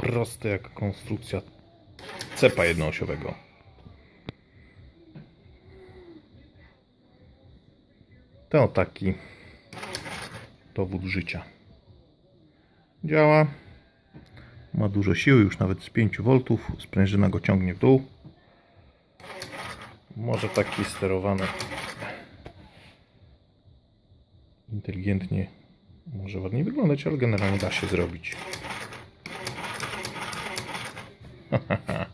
proste jak konstrukcja cepa jednoosiowego. To taki dowód życia. Działa. Ma dużo siły, już nawet z 5 V. Sprężyna go ciągnie w dół. Może taki sterowany inteligentnie może ładnie wyglądać, ale generalnie da się zrobić. Ha ha ha.